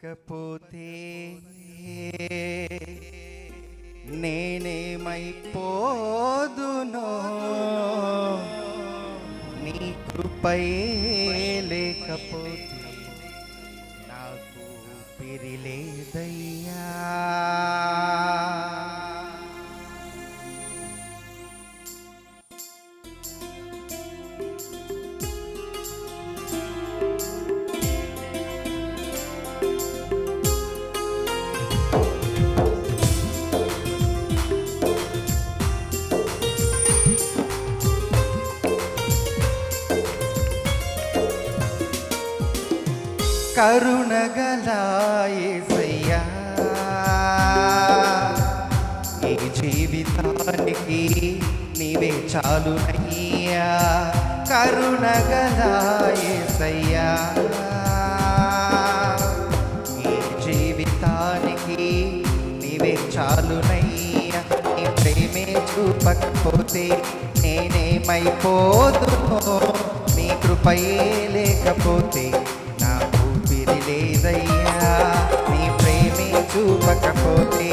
చూపకపోతే నేనేమైపోదునో? నీ కృపై లేకపోతే నాకు పిరిలేదయ్యా కరుణగలాయసయ్యా. ఈ జీవితానికి నీవే చాలునయ్యా. కరుణగలాయసయ్యా. ఈ జీవితానికి నీవే చాలునయ్యా. నీ ప్రేమే చూపకపోతే నేనేమైపోదునో నీ కృపయే లేకపోతే నా లేదయ్యా నీ ప్రేమే చూపకపోతే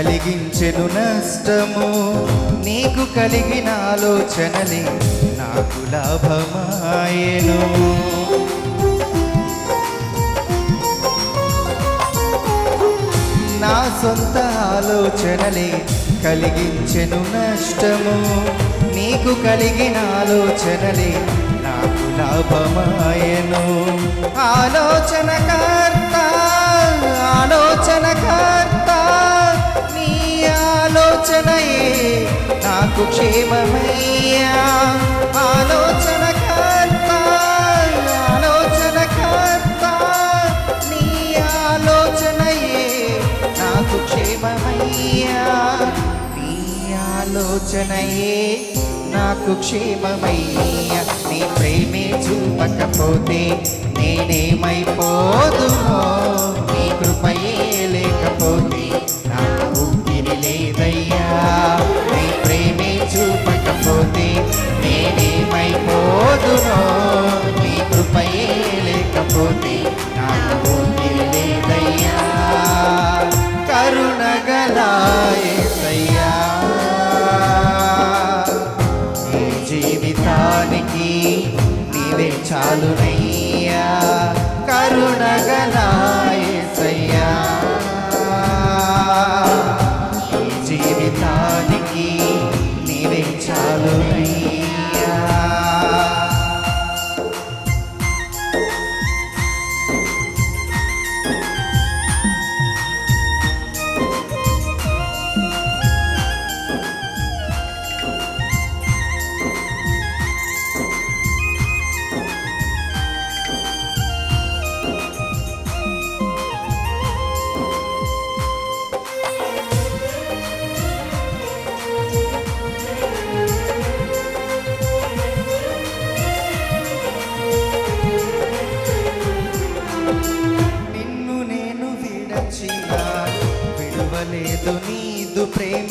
కలిగించెను నష్టము. నీకు కలిగిన ఆలోచనలే నాకు లాభమాయను. నా సొంత ఆలోచనలే కలిగించెను నష్టము. నీకు కలిగిన ఆలోచనలే నాకు లాభమాయను. ఆలోచనగా ఆలోచనయే నాకు క్షేమమయ్యా. ఆలోచన కర్త ఆలోచన కర్త నీ ఆలోచనయే నాకు క్షేమమయ్యా. నీ ఆలోచనయే నాకు క్షేమమయ్యా. నీ ప్రేమే చూపకపోతే నేనేమైపో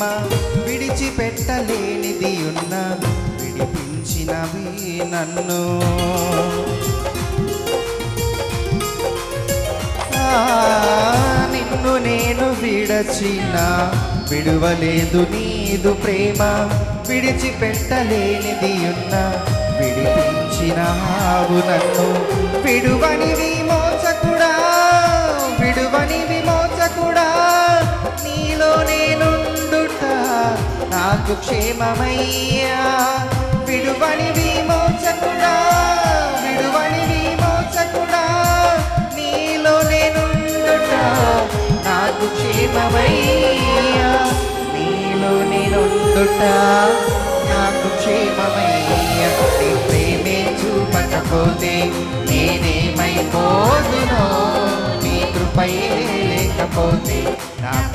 ప్రేమ విడిచిపెట్టలేనిది ఉన్న విడిపించినవి నన్ను. నిన్ను నేను విడచిన విడువలేదు నీదు ప్రేమ విడిచిపెట్టలేనిది ఉన్న విడిపించినావు నన్ను. విడువనివి మాకు క్షేమమయ్యా. విడువని విమోచకుడా విడువని విమోచకుడా నీలో నేనుండుట నాకు క్షేమమయ్యా. నీలో నేనుండుట నాకు క్షేమమయ్యా. నీ ప్రేమే చూపకపోతే నేనేమైపోదునో? నీ కృపయే లేకపోతే నాకు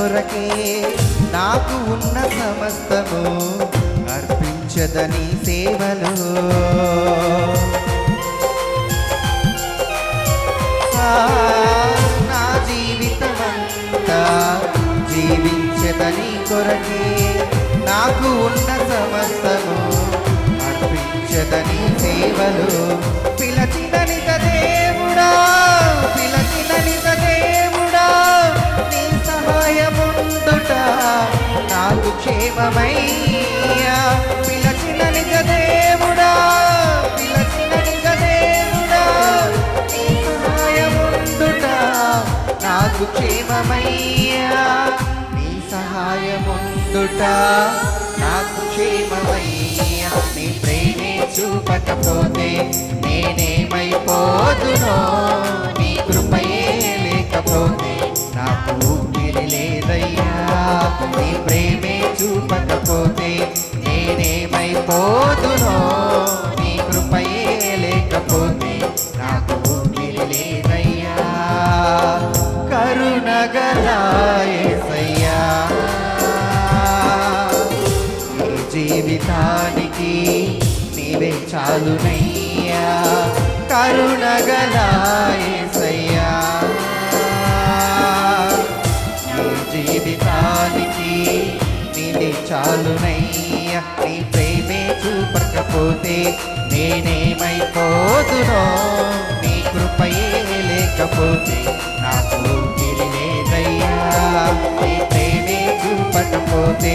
కొరకే నాకు ఉన్న సమస్తము అర్పించదని సేవలో. ఆ, నా జీవితమంతా జీవించదని కొరకే నాకు ఉన్న సమస్తము అర్పించదని సేవలు. క్షేమమయ్యా నీ సహాయముందుట నాకు క్షేమమయ్యా. నీ ప్రేమే చూపకపోతే నేనేమైపోదునో? నీ కృపయే లేకపోతే నాకు ఊపిరి లేదయ్యా. జీవితానికి నీవే చాలునయ్యా. కరుణగలాయసయ్యా నీ జీవితానికి నీవే చాలునయ్యా. నీ ప్రేమే చూపకపోతే నేనేమైపోదునో నీ కృపయే లేకపోతే నాకు ఊపిరి నీ ప్రేమే చూపకపోతే